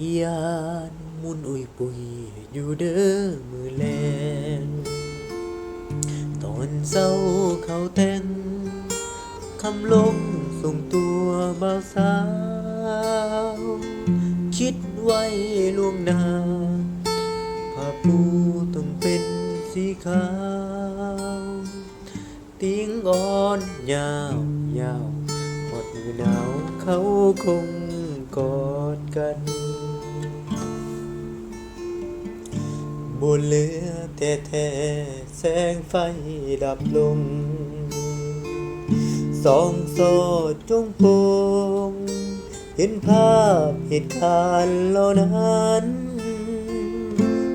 ยานมุนอุยปุยอยู่เด้อมือแลงตอนเศร้าเขาแต่งคำลงส่งตัวบ่าวสาว คิดไว้ล่วงหน้าผ้าปูต้องเป็นสีขาว ติ้งอ่อนยาวยาวหมดมือหนาวเขาคงกอดกัน บนเหลือแต่แท้แสงไฟดับลงสองโซจงโปงเห็นภาพเหตุการณ์เหล่านั้น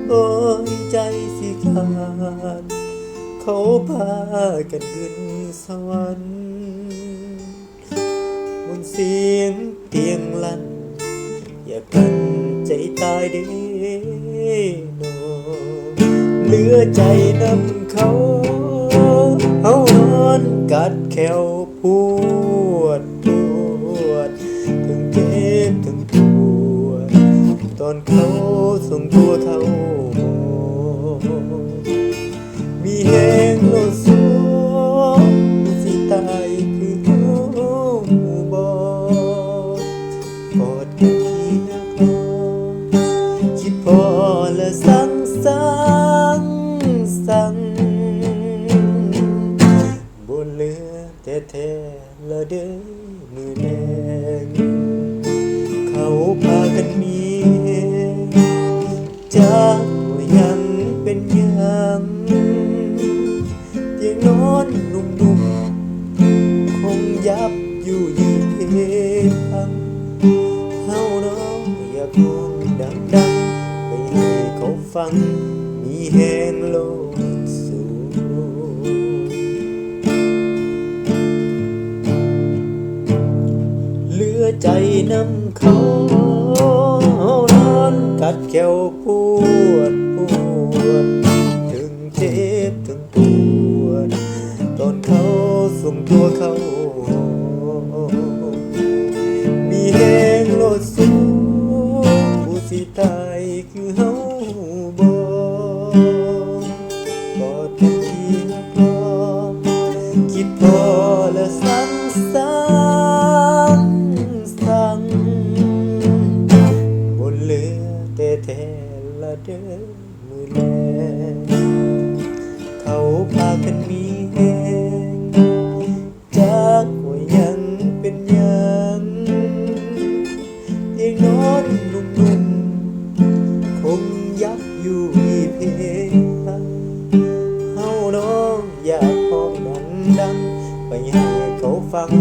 โอ้ยใจสิขาด เขาพากันขึ้นสวรรค์บนเสียงเตียงลั่น อย่ากันใจตายเด้ อใจนำเขา เอานอนกัดแขวปวดปวด ถึงเจ็บถึงปวด ตอนเขาส่งตัวเขาหมอมีแหงโลดสูงสิตายคือเขาบอดกอดกันเคียคลอคิดพอและสังสั่งสั่ อแต่แท้ๆละเด้อมือแดงเขาพากันมีแหงจากว่ายังเป็นยังยังนอนนุ่มๆคงยับอยู่ยีเพพังเฮาเนาะอยากร้องดังๆ ไปให้เขาฟังมีแหงโลด นำเขานอนกัดแก้วปวดปวด ถึงเจ็บถึงปวด ตอนเขาส่งตัวเขามีแหงโลดสูงผู้สิตายคือเฮา พากันมีเหงจากว่ายังเป็นยังยังนอนนุ่มๆคงยับอยู่อีเพงเฮาน้องอยากห้องดังดังๆไปให้เขาฟัง